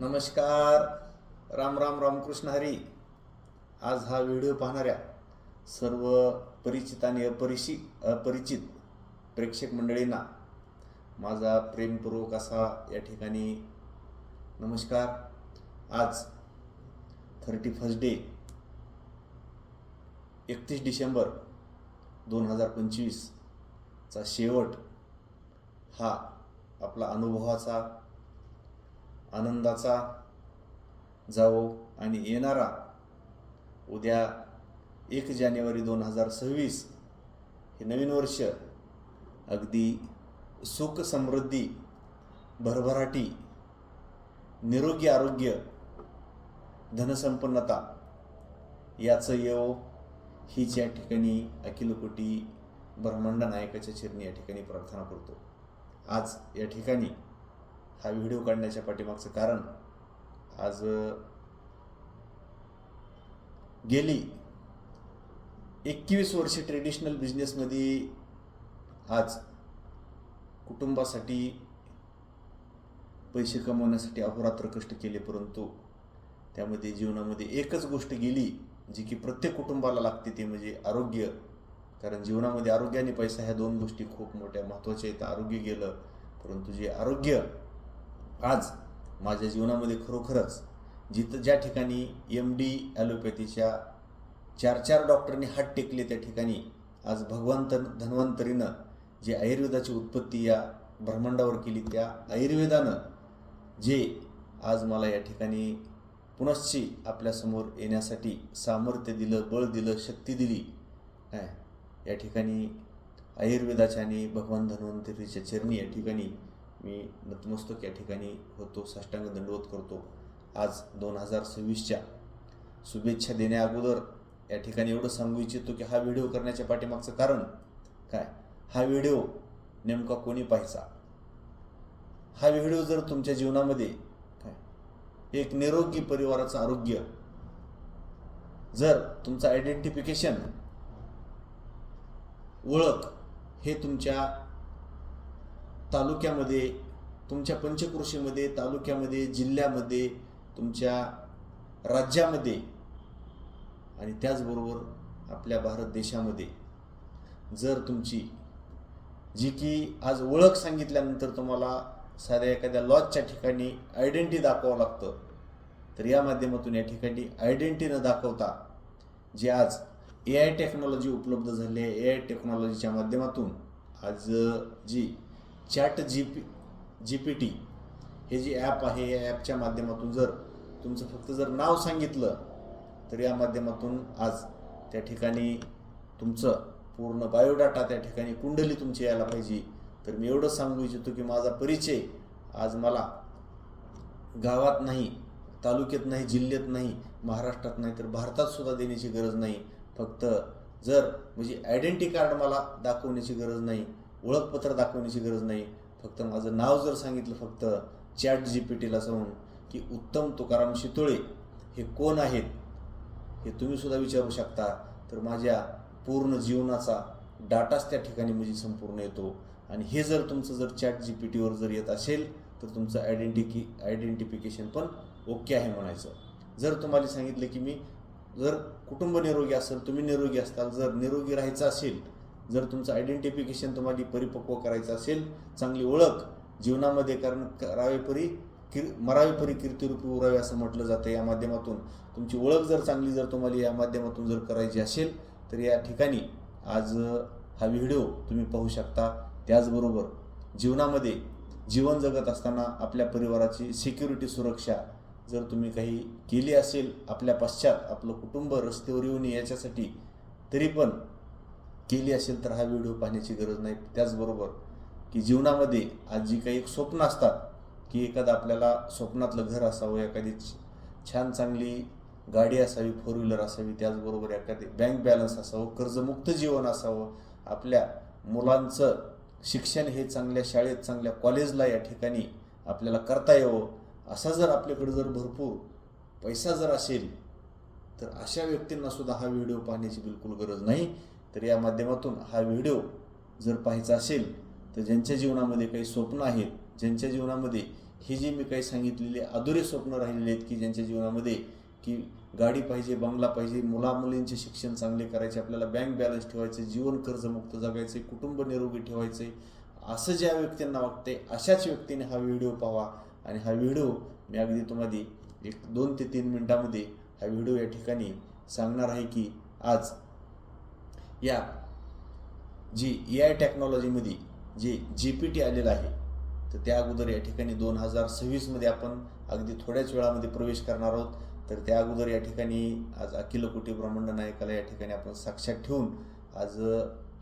नमस्कार. राम राम रामकृष्ण हरी. आज हा व्हिडिओ पाहणाऱ्या सर्व परिचित आणि अपरिची अपरिचित प्रेक्षक मंडळींना माझा प्रेमपूर्वक असा या ठिकाणी नमस्कार. आज थर्टी फर्स्ट डे एकतीस डिसेंबर दोन हजार पंचवीसचा शेवट हा आपला अनुभवाचा आनंदाचा जावो आणि येणारा उद्या एक जानेवारी दोन हजार सव्वीस हे नवीन वर्ष अगदी सुख समृद्धी भरभराटी निरोगी आरोग्य धनसंपन्नता याचं येव हीच या ठिकाणी अखिलकोटी ब्रह्मांड नायकाच्या चिरणी या ठिकाणी प्रार्थना करतो. आज या ठिकाणी हा व्हिडिओ काढण्याच्या पाठीमागचं कारण आज गेली एकवीस वर्षे ट्रेडिशनल बिझनेसमध्ये आज कुटुंबासाठी पैसे कमवण्यासाठी अहोरात्र कष्ट केले परंतु त्यामध्ये जीवनामध्ये एकच गोष्ट गेली जी की प्रत्येक कुटुंबाला लागते ते म्हणजे आरोग्य. कारण जीवनामध्ये आरोग्य आणि पैसा ह्या दोन गोष्टी खूप मोठ्या महत्त्वाच्या आहेत. आरोग्य गेलं परंतु जे आरोग्य आज माझ्या जीवनामध्ये खरोखरच जिथं ज्या ठिकाणी एम डी ॲलोपॅथीच्या चार चार डॉक्टरांनी हात टेकले त्या ठिकाणी आज भगवंत धन्वंतरीनं जे आयुर्वेदाची उत्पत्ती या ब्रह्मांडावर केली त्या आयुर्वेदानं जे आज मला या ठिकाणी पुनश्ची आपल्यासमोर येण्यासाठी सामर्थ्य दिलं बळ दिलं शक्ती दिली काय या ठिकाणी आयुर्वेदाच्या आणि भगवान धन्वंतरीच्या चरणी या ठिकाणी मी नतमस्तक या ठिकाणी होतो साष्टांग दंडवत करतो. आज दोन हजार सव्वीसच्या शुभेच्छा देण्या अगोदर या ठिकाणी एवढं सांगू इच्छितो की हा व्हिडिओ करण्याच्या पाठीमागचं कारण काय? हा व्हिडिओ नेमका कोणी पाहायचा? हा व्हिडिओ जर तुमच्या जीवनामध्ये काय? एक निरोगी परिवाराचं आरोग्य जर तुमचं आयडेंटिफिकेशन ओळख हे तुमच्या तालुक्यामध्ये तुमच्या पंचकृषीमध्ये तालुक्यामध्ये जिल्ह्यामध्ये तुमच्या राज्यामध्ये आणि त्याचबरोबर आपल्या भारत देशामध्ये. जर तुमची जी की आज ओळख सांगितल्यानंतर तुम्हाला साध्या एखाद्या लॉजच्या ठिकाणी आयडेंटिटी दाखवावं लागतं तर या माध्यमातून या ठिकाणी आयडेंटिटी न दाखवता जे आज ए आय टेक्नॉलॉजी उपलब्ध झाली आहे ए आय टेक्नॉलॉजीच्या माध्यमातून आज जी chat G P G P T हे जे ॲप आहे या ॲपच्या माध्यमातून जर तुमचं फक्त जर नाव सांगितलं तर या माध्यमातून आज त्या ठिकाणी तुमचं पूर्ण बायोडाटा त्या ठिकाणी कुंडली तुमची यायला पाहिजे. तर मी एवढं सांगू इच्छितो की माझा परिचय आज मला गावात नाही तालुक्यात नाही जिल्ह्यात नाही महाराष्ट्रात नाही तर भारतात सुद्धा देण्याची गरज नाही. फक्त जर म्हणजे आयडेंटिटी कार्ड मला दाखवण्याची गरज नाही. ओळखपत्र दाखवण्याची गरज नाही. फक्त माझं नाव जर सांगितलं फक्त चॅट जी पी टीला जाऊन की उत्तम तुकाराम शितोळे हे कोण आहेत हे तुम्ही सुद्धा विचारू शकता. तर माझ्या पूर्ण जीवनाचा डाटाच त्या ठिकाणी म्हणजे संपूर्ण येतो. आणि हे जर तुमचं जर चॅट जी पी टीवर जर येत असेल तर तुमचं आयडेंटिटी आयडेंटिफिकेशन पण ओके आहे म्हणायचं. जर तुम्हाला सांगितलं की मी जर कुटुंब निरोगी असेल तुम्ही निरोगी असताल जर निरोगी राहायचं असेल जर तुमचं आयडेंटिफिकेशन तुम्हाला परिपक्व करायचं असेल चांगली ओळख जीवनामध्ये कारण करावे परी किर मरावे परी कीर्तिरूपी उरावे असं म्हटलं जातं या माध्यमातून. तुमची ओळख जर चांगली जर तुम्हाला या माध्यमातून जर करायची असेल तर या ठिकाणी आज हा व्हिडिओ तुम्ही पाहू शकता. त्याचबरोबर जीवनामध्ये जीवन जगत असताना आपल्या परिवाराची सिक्युरिटी सुरक्षा जर तुम्ही काही केली असेल आपल्या पश्चात आपलं कुटुंब रस्त्यावर येऊन याच्यासाठी तरी पण केली असेल तर हा व्हिडिओ पाहण्याची गरज नाही. त्याचबरोबर की जीवनामध्ये आज जी काही एक स्वप्न असतात की एखादं आपल्याला स्वप्नातलं घर असावं एखादी छान चांगली गाडी असावी फोर व्हीलर असावी त्याचबरोबर एखादी बँक बॅलन्स असावं कर्जमुक्त जीवन असावं आपल्या मुलांचं शिक्षण हे चांगल्या शाळेत चांगल्या कॉलेजला या ठिकाणी आपल्याला करता यावं. असा जर आपल्याकडे जर भरपूर पैसा जर असेल तर अशा व्यक्तींना सुद्धा हा व्हिडिओ पाहण्याची बिलकुल गरज नाही. तर या माध्यमातून हा व्हिडिओ जर पाहायचा असेल तर ज्यांच्या जीवनामध्ये काही स्वप्न आहेत ज्यांच्या जीवनामध्ये हे जे मी काही सांगितलेले अधुरे स्वप्न राहिलेले आहेत की ज्यांच्या जीवनामध्ये की गाडी पाहिजे बंगला पाहिजे मुलामुलींचे शिक्षण चांगले करायचे आपल्याला बँक बॅलन्स ठेवायचे जीवन कर्जमुक्त जगायचे कुटुंब निरोगी ठेवायचे असं ज्या व्यक्तींना वाटते अशाच व्यक्तीने हा व्हिडिओ पाहावा आणि हा व्हिडिओ मी अगदी तुम्हाला एक दोन ते तीन मिनटामध्ये हा व्हिडिओ या ठिकाणी सांगणार आहे की आज या जी ए आय टेक्नॉलॉजीमध्ये जे जी पी टी आलेलं आहे तर त्या अगोदर या ठिकाणी दोन हजार सव्वीसमध्ये आपण अगदी थोड्याच वेळामध्ये प्रवेश करणार आहोत. तर त्या अगोदर या ठिकाणी आज अखिल कोटी ब्रह्मांड नायकाला या ठिकाणी आपण साक्षात ठेवून आज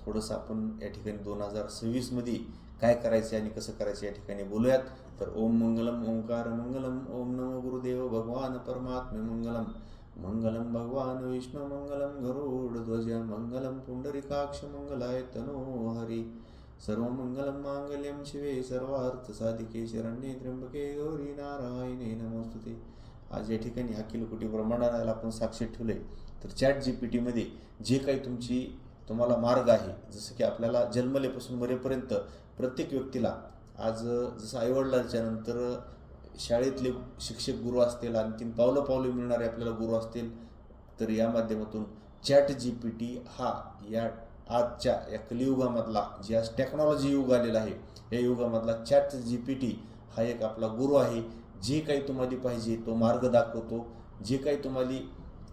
थोडंसं आपण या ठिकाणी दोन हजार सव्वीसमध्ये काय करायचं आणि कसं करायचं या ठिकाणी बोलूयात. तर ओम मंगलम ओंकार मंगलम ओम नमो गुरुदेव भगवान परमात्मे मंगलम. मंगलम भगवान विष्णुमङ्गलं मंगलम मङ्गलं ध्वज मंगलम पुंडरीकाक्ष मंगलाय तनो हरी सर्व मंगलम शिवे सर्वार्थसाधिके शरण्ये त्र्यंबके गौरी नारायणे नमोस्तुते आज या ठिकाणी अखिल कोटी ब्रह्मांडाला आपण साक्षी ठेवले. तर चॅट जी पी टीमध्ये जे काही तुमची तुम्हाला मार्ग आहे जसं की आपल्याला जन्मलेपासून मरेपर्यंत प्रत्येक व्यक्तीला आज जसं आईवडिलांच्या नंतर शाळेतले शिक्षक गुरु असतील आणखीन पावलं पावलं मिळणारे आपल्याला गुरु असतील तर या माध्यमातून चॅट जी पी टी हा या आजच्या या कलियुगामधला जे आज टेक्नॉलॉजी युग आलेला आहे या युगामधला चॅट जी पी टी हा एक आपला गुरु आहे. जे काही तुम्हाला पाहिजे तो मार्ग दाखवतो. जे काही तुम्हाला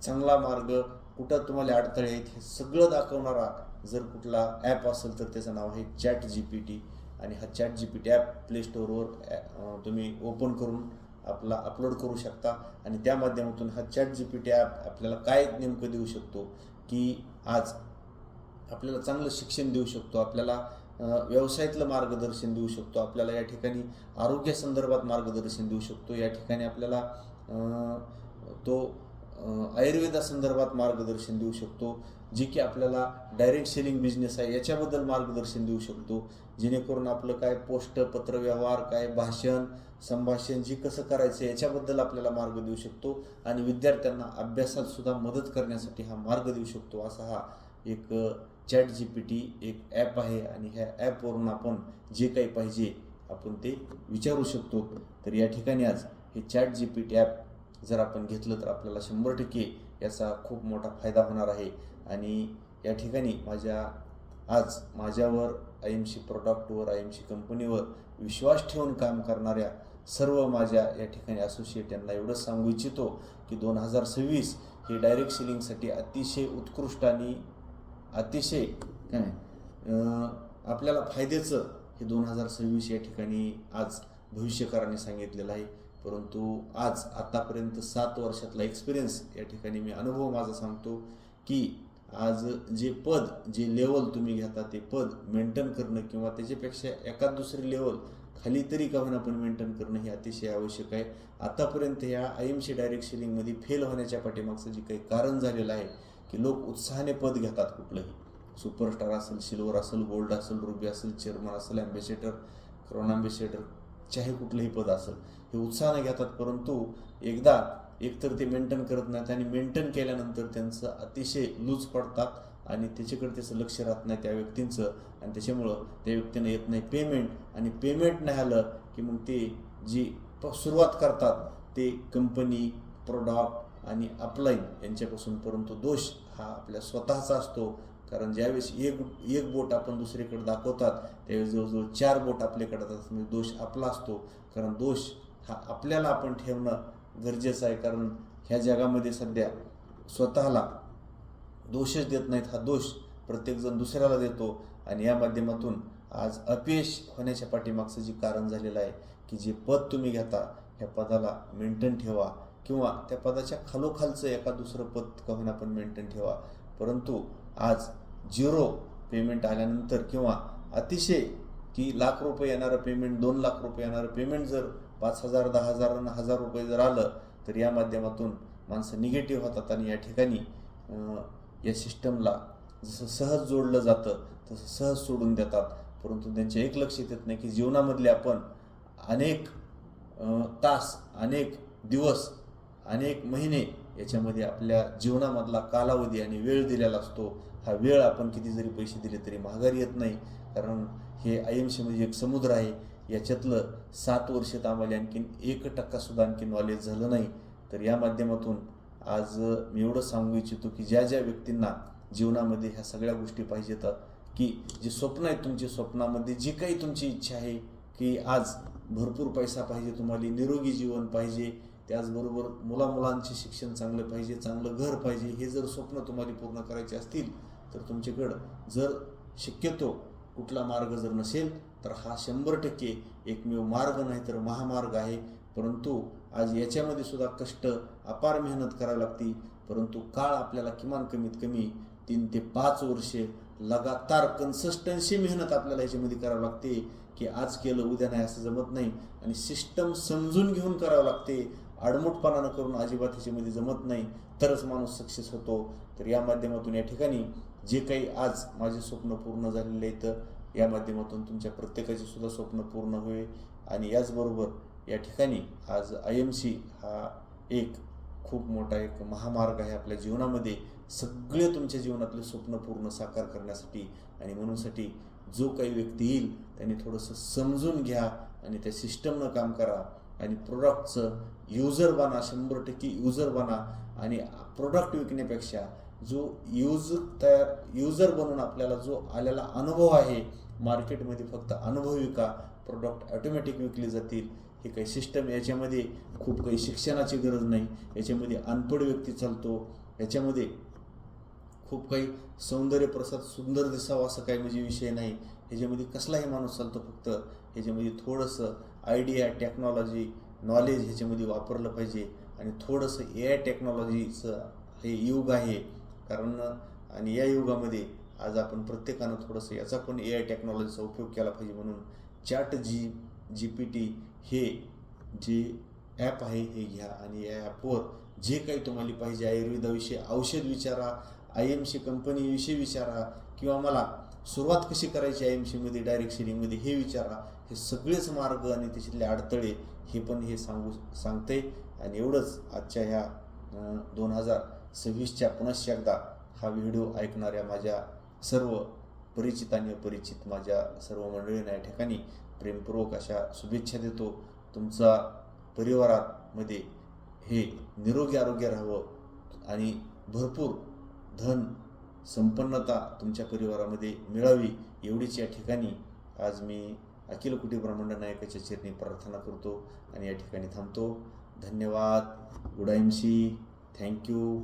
चांगला मार्ग कुठं तुम्हाला अडथळे आहेत हे सगळं दाखवणारा जर कुठला ॲप असेल तर त्याचं नाव आहे चॅट जी पी टी आणि हा chat G P T app play स्टोअरवर तुम्ही ओपन करून आपला अपलोड करू शकता. आणि त्या माध्यमातून हा chat G P T app आपल्याला काय नेमकं देऊ शकतो? की आज आपल्याला चांगलं शिक्षण देऊ शकतो. आपल्याला व्यवसायातलं मार्गदर्शन देऊ शकतो. आपल्याला या ठिकाणी आरोग्यासंदर्भात मार्गदर्शन देऊ शकतो. या ठिकाणी आपल्याला तो आयुर्वेदासंदर्भात मार्गदर्शन देऊ शकतो जे की आपल्याला डायरेक्ट सेलिंग बिझनेस आहे याच्याबद्दल मार्गदर्शन देऊ शकतो. जेणेकरून आपलं काय पोस्ट पत्रव्यवहार काय भाषण संभाषण जे कसं करायचं याच्याबद्दल आपल्याला मार्ग देऊ शकतो. आणि विद्यार्थ्यांना अभ्यासात सुद्धा मदत करण्यासाठी हा मार्ग देऊ शकतो असा हा एक चॅट जी पी टी एक ॲप आहे. आणि ह्या ॲपवरून आपण जे काही पाहिजे आपण ते विचारू शकतो. तर या ठिकाणी आज हे chat G P T app जर आपण घेतलं तर आपल्याला शंभर टक्के याचा खूप मोठा फायदा होणार आहे. आणि या ठिकाणी माझ्या आज माझ्यावर आय एम सी प्रॉडक्टवर आय एम सी कंपनीवर विश्वास ठेवून काम करणाऱ्या सर्व माझ्या या ठिकाणी असोसिएट यांना एवढंच सांगू इच्छितो की दोन हजार सव्वीस हे डायरेक्ट सेलिंगसाठी अतिशय उत्कृष्ट आणि अतिशय काय? आपल्याला फायद्याचं हे दोन हजार सव्वीस या ठिकाणी आज भविष्यकारांनी सांगितलेलं आहे. परंतु आज आत्तापर्यंत सात वर्षातला एक्सपिरियन्स या ठिकाणी मी अनुभव माझा सांगतो की आज जे पद जे लेवल तुम्ही घेता ते पद मेंटेन करणं किंवा त्याच्यापेक्षा एखाद दुसरी लेवल खाली तरी का होईना पण मेंटेन करणं हे अतिशय आवश्यक आहे. आतापर्यंत या आय एम सी डायरेक्ट सेलिंगमध्ये फेल होण्याच्या पाठीमागचं जे काही कारण झालेलं आहे की लोक उत्साहाने पद घेतात कुठलंही. सुपरस्टार असेल सिल्वर असेल गोल्ड असेल रुबी असेल चेअरमन असेल अँबेसेडर करोना अँबेसेडर चाहे कुठलंही पद असेल. हे उत्साहाने घेतात परंतु एकदा एकतर ते मेंटेन करत नाहीत आणि मेंटेन केल्यानंतर त्यांचं अतिशय लूज पडतात आणि त्याच्याकडे त्याचं लक्ष राहत नाही त्या व्यक्तींचं आणि त्याच्यामुळं त्या व्यक्तीनं येत नाही पेमेंट आणि पेमेंट नाही आलं की मग ते जी प- सुरुवात करतात ते कंपनी प्रोडक्ट आणि अपलाईन यांच्यापासून परंतु दोष हा आपल्या स्वतःचा असतो कारण ज्यावेळेस एक एक बोट आपण दुसरीकडे दाखवतात त्यावेळेस जवळजवळ चार बोट आपल्याकडे असतात. म्हणजे दोष आपला असतो. कारण दोष हा आपल्याला आपण ठेवणं गरजेचं आहे. कारण ह्या जगामध्ये सध्या स्वतःला दोषच देत नाहीत. हा दोष प्रत्येकजण दुसऱ्याला देतो. आणि या माध्यमातून आज अपयश होण्याच्या पाठीमागचं जे कारण झालेलं आहे की जे पद तुम्ही घेता ह्या पदाला मेंटेन ठेवा. किंवा त्या पदाच्या खालोखालचं एका दुसरं पद का होईना मेंटेन ठेवा. परंतु आज झिरो पेमेंट आल्यानंतर किंवा अतिशय की लाख रुपये येणारं पेमेंट दोन लाख रुपये येणारं पेमेंट जर पाच हजार दहा हजार आणि हजार रुपये जर आलं तर या माध्यमातून माणसं निगेटिव्ह होतात आणि या ठिकाणी या सिस्टमला जसं सहज जोडलं जातं तसं सहज सोडून देतात. परंतु त्यांचे एक लक्षात येत नाही की जीवनामधले आपण अनेक तास अनेक दिवस अनेक महिने याच्यामध्ये आपल्या जीवनामधला कालावधी आणि वेळ दिलेला असतो. हा वेळ आपण किती जरी पैसे दिले तरी माघारी येत नाही. कारण हे आय एम सीमध्ये म्हणजे एक समुद्र आहे. याच्यातलं सात वर्षात आम्हाला आणखीन एक टक्कासुद्धा आणखी नॉलेज झालं नाही. तर या माध्यमातून आज मी एवढं सांगू इच्छितो की ज्या ज्या व्यक्तींना जीवनामध्ये ह्या सगळ्या गोष्टी पाहिजेत की जे स्वप्न आहेत तुमच्या स्वप्नामध्ये जी काही तुमची इच्छा आहे की आज भरपूर पैसा पाहिजे तुम्हाला निरोगी जीवन पाहिजे त्याचबरोबर मुलामुलांचे शिक्षण चांगलं पाहिजे चांगलं घर पाहिजे हे जर स्वप्न तुम्हाला पूर्ण करायचे असतील तर तुमच्याकडं जर शक्यतो कुठला मार्ग जर नसेल तर हा शंभर टक्के एकमेव मार्ग नाही तर महामार्ग आहे. परंतु आज याच्यामध्ये सुद्धा कष्ट अपार मेहनत करावी लागते. परंतु काळ आपल्याला किमान कमीत कमी तीन ते पाच वर्षे लगातार कन्सिस्टन्सी मेहनत आपल्याला याच्यामध्ये करावी लागते की आज केलं उद्या नाही असं जमत नाही. आणि सिस्टम समजून घेऊन करावं लागते. आडमुठपणानं करून अजिबात ह्याच्यामध्ये जमत नाही तरच माणूस सक्सेस होतो. तर या माध्यमातून या ठिकाणी जे काही आज माझे स्वप्न पूर्ण झालेले आहेत या माध्यमातून तुमच्या प्रत्येकाचे सुद्धा स्वप्न पूर्ण होईल. आणि याचबरोबर या ठिकाणी आज आय एम सी हा एक खूप मोठा एक महामार्ग आहे आपल्या जीवनामध्ये. सगळे तुमच्या जीवनातले स्वप्न पूर्ण साकार करण्यासाठी आणि म्हणूनसाठी जो काही व्यक्ती येईल त्यांनी थोडंसं समजून घ्या आणि त्या सिस्टमनं काम करा. आणि प्रोडक्टचं युजर बना शंभर टक्के युजर बना. आणि प्रोडक्ट विकण्यापेक्षा जो यूज तयार युजर बनून आपल्याला जो आलेला अनुभव आहे मार्केटमध्ये फक्त अनुभव विका प्रोडक्ट ऑटोमॅटिक विकले जातील. हे काही सिस्टम याच्यामध्ये खूप काही शिक्षणाची गरज नाही. याच्यामध्ये अनपढ व्यक्ती चालतो. याच्यामध्ये खूप काही सौंदर्य प्रसाद सुंदर दिसावा असं काही म्हणजे विषय नाही. ह्याच्यामध्ये कसलाही माणूस चालतो फक्त. ह्याच्यामध्ये थोडंसं आयडिया टेक्नॉलॉजी नॉलेज ह्याच्यामध्ये वापरलं पाहिजे. आणि थोडंसं ए आय टेक्नॉलॉजीचं हे युग आहे. कारण आणि या युगामध्ये आज आपण प्रत्येकानं थोडंसं याचा पण ए आय टेक्नॉलॉजीचा उपयोग केला पाहिजे म्हणून chat G G P T हे जे ॲप आहे हे घ्या. आणि या ॲपवर जे काही तुम्हाला पाहिजे आयुर्वेदाविषयी औषध विचारा आय एम सी कंपनीविषयी विचारा किंवा मला सुरुवात कशी करायची आय एम सीमध्ये डायरेक्ट सेलिंगमध्ये हे विचारा. हे सगळेच मार्ग आणि त्याच्यातले अडथळे हे पण हे सांगू सांगते आणि एवढंच आजच्या ह्या दोन हजार सव्वीसच्या पुनश्च एकदा हा व्हिडिओ ऐकणाऱ्या माझ्या सर्व परिचित आणि अपरिचित माझ्या सर्व मंडळींना या ठिकाणी प्रेमपूर्वक अशा शुभेच्छा देतो. तुमचा परिवारामध्ये हे निरोगी आरोग्य राहावं आणि भरपूर धन संपन्नता तुमच्या परिवारामध्ये मिळावी एवढीच या ठिकाणी आज मी अखिल कुटी ब्रह्मांड नायकाच्या चरणी प्रार्थना करतो आणि या ठिकाणी थांबतो. धन्यवाद. Good see. Thank you.